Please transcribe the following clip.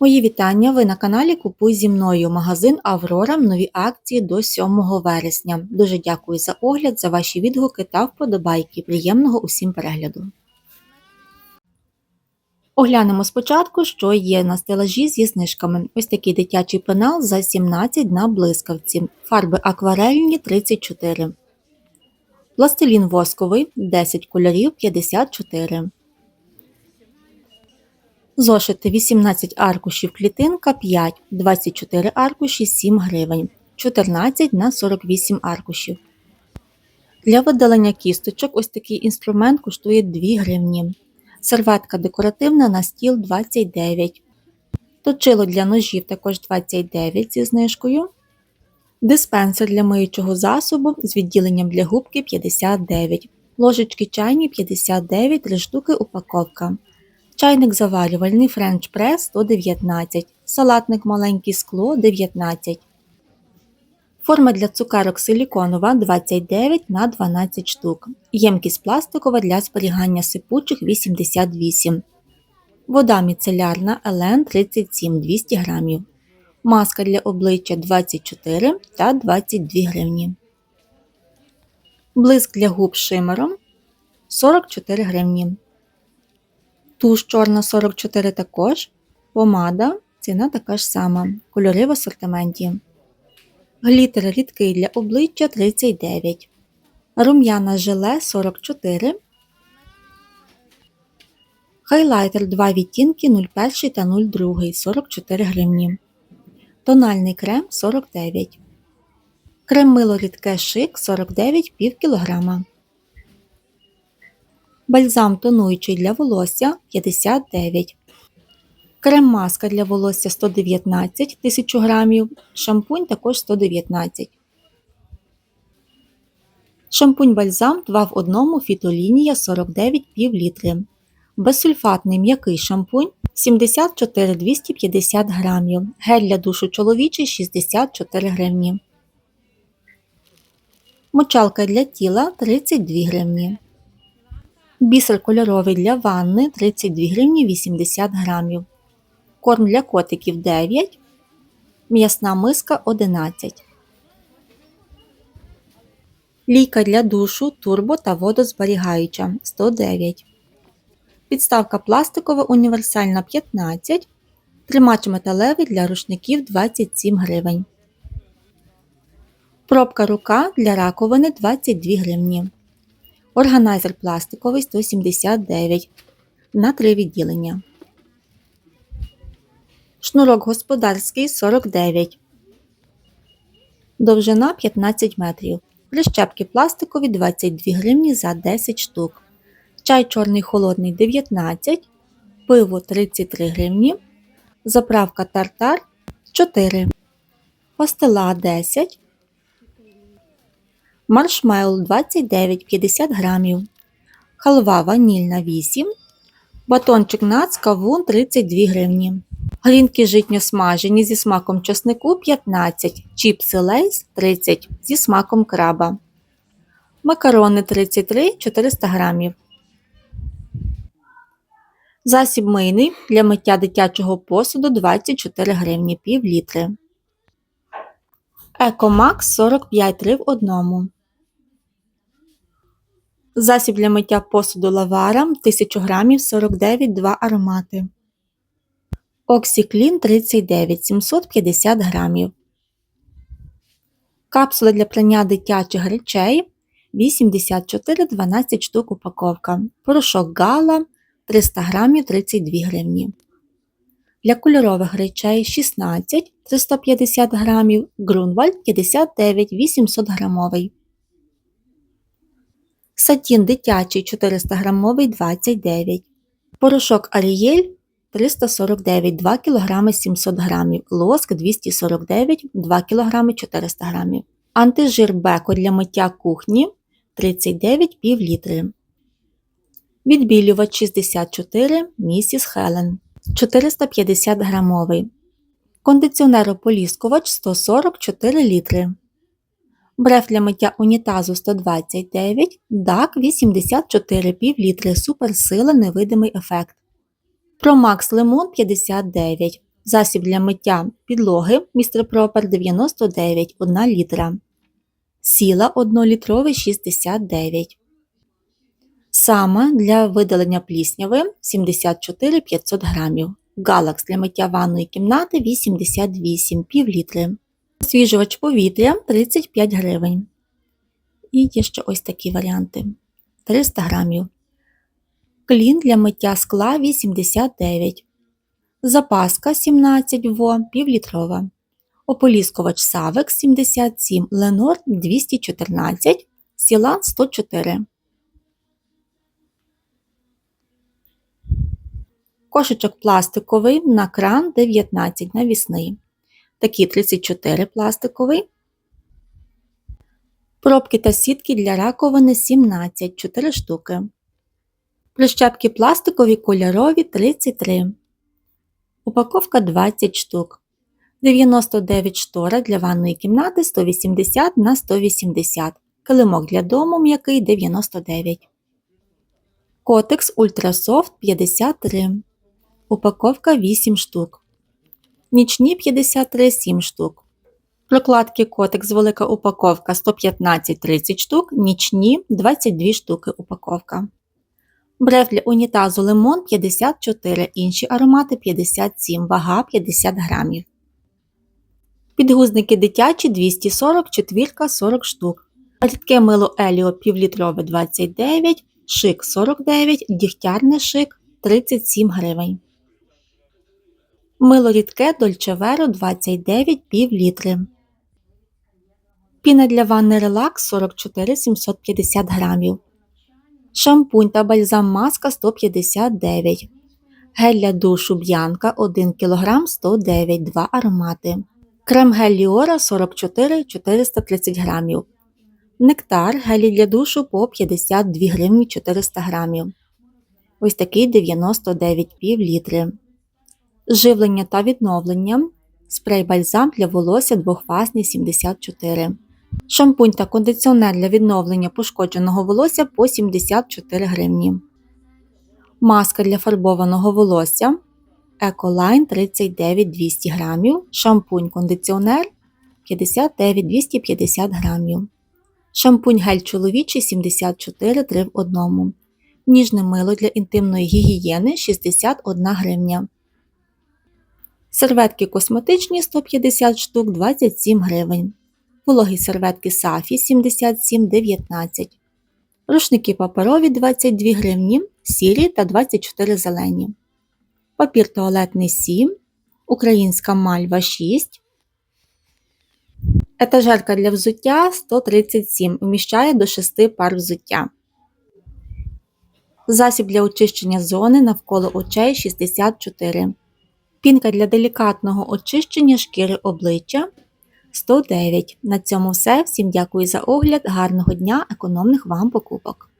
Мої вітання! Ви на каналі Купуй зі мною. Магазин Аврора. Нові акції до 7 вересня. Дуже дякую за огляд, за ваші відгуки та вподобайки. Приємного усім перегляду. Оглянемо спочатку, що є на стелажі зі знижками. Ось такий дитячий пенал за 17 на блискавці. Фарби акварельні 34. Пластилін восковий 10 кольорів 54. Зошити 18 аркушів клітинка 5, 24 аркуші 7 гривень, 14 на 48 аркушів. Для видалення кісточок ось такий інструмент коштує 2 гривні. Серветка декоративна на стіл 29. Точило для ножів також 29 зі знижкою. Диспенсер для миючого засобу з відділенням для губки 59. Ложечки чайні 59, 3 штуки упаковка. Чайник заварювальний French Press 119, салатник маленький скло 19. Форма для цукерок силіконова 29 на 12 штук. Ємкість пластикова для зберігання сипучих 88. Вода міцелярна LN 37 200 грамів. Маска для обличчя 24 та 22 гривні. Блиск для губ шимером 44 гривні. Туш чорна 44 також. Помада, ціна така ж сама. Кольори в асортименті. Глітер рідкий для обличчя 39. Рум'яна желе 44. Хайлайтер 2 відтінки 01 та 02 44 гривні. Тональний крем 49. Крем мило рідке шик 49 пів кілограма. Бальзам тонуючий для волосся 59. Крем-маска для волосся 119 1000 грамів. Шампунь також 119. Шампунь бальзам 2 в 1 фітолінія 49 пів літри. Безсульфатний м'який шампунь 74 250 грамів. Гель для душу чоловічий 64 гривні. Мочалка для тіла 32 гривні. Бісер кольоровий для ванни 32 гривні 80 грамів. Корм для котиків 9. М'ясна миска 11. Лійка для душу турбо та водозберігаюча 109. Підставка пластикова універсальна 15. Тримач металевий для рушників 27 гривень. Пробка рука для раковини 22 гривні. Органайзер пластиковий 179 на 3 відділення. Шнурок господарський 49. Довжина 15 метрів. Прищепки пластикові 22 гривні за 10 штук. Чай чорний холодний 19. Пиво 33 гривні. Заправка тартар 4. Пастила 10 маршмелл 29-50 грамів, халва ванільна 8, батончик нац кавун 32 гривні, грінки житньо смажені зі смаком чеснику 15, чіпси лейс 30 зі смаком краба, макарони 33 400 грамів. Засіб мийний для миття дитячого посуду 24 гривні пів літри. Екомакс 45 3 в одному. Засіб для миття посуду лавара 1000 грамів 49 2 аромати. Оксіклін 39 750 грамів. Капсула для прання дитячих речей 84 12 штук упаковка. Порошок гала 300 грамів 32 гривні. Для кольорових речей 16 350 грамів, Грунвальд 59 800 грамовий. Сатін дитячий 400 грамовий 29. Порошок Арієль 349 2 кг 700 г, лоск 249 2 кг 400 г. Антижир беко для миття кухні 39 пів літри. Відбілювач 64 місіс Хелен 450 грамовий. Кондиціонер ополіскувач 144 літри. Бреф для миття унітазу 129, DAC 84 пів літри, суперсила невидимий ефект. Промакс Лимон 59, Засіб для миття підлоги Містер Пропер 99 1 літра. Сіла 1 літровий 69. Сама для видалення плісняви 74 500 грамів. Галакс для миття ванної кімнати 88 пів літри. Освіжувач повітря 35 гривень. І є ще ось такі варіанти 300 грамів. Клін для миття скла 89. Запаска 17 во півлітрова. Ополіскувач Савекс 77, Ленор 214, Сілан 104. Кошечок пластиковий на кран 19 навісний. Такі 34 пластиковий. Пробки та сітки для раковини 17 4 штуки. Прищепки пластикові кольорові 33. Упаковка 20 штук. 99 штора для ванної кімнати 180 на 180. Килимок для дому м'який 99. Котекс Ультрасофт 53. Упаковка 8 штук. Нічні 53 7 штук. Прокладки Котекс велика упаковка 115-30 штук, нічні 22 штуки упаковка. Бреф для унітазу лимон 54, інші аромати 57, вага 50 грамів. Підгузники дитячі 240, четвірка 40 штук. Рідке мило Еліо півлітрове 29, шик 49, дігтярне шик 37 гривень. Мило рідке Дольчеверо 29 пів літри. Піна для ванни релакс 44 750 грамів. Шампунь та бальзам маска 159. Гель для душу б'янка 1 кг 109 2 аромати. Крем гель Ліора 44 430 грамів. Нектар гелі для душу по 52 гривні 400 грамів. Ось такий 99 пів літри. Живлення та відновлення. Спрей бальзам для волосся двохфазний 74. Шампунь та кондиціонер для відновлення пошкодженого волосся по 74 гривні. Маска для фарбованого волосся Ecoline 39 200 грамів. Шампунь кондиціонер 59 250 грамів. Шампунь гель чоловічий 74 3 в 1. Ніжне мило для інтимної гігієни 61 гривня. Серветки косметичні 150 штук 27 гривень. Вологі серветки Сафі 77,19. Рушники паперові 22 гривні, сірі та 24 зелені. Папір туалетний 7. Українська мальва 6. Етажерка для взуття 137. Вміщає до 6 пар взуття. Засіб для очищення зони навколо очей 64. Пінка для делікатного очищення шкіри обличчя 109. На цьому все. Всім дякую за огляд. Гарного дня, економних вам покупок!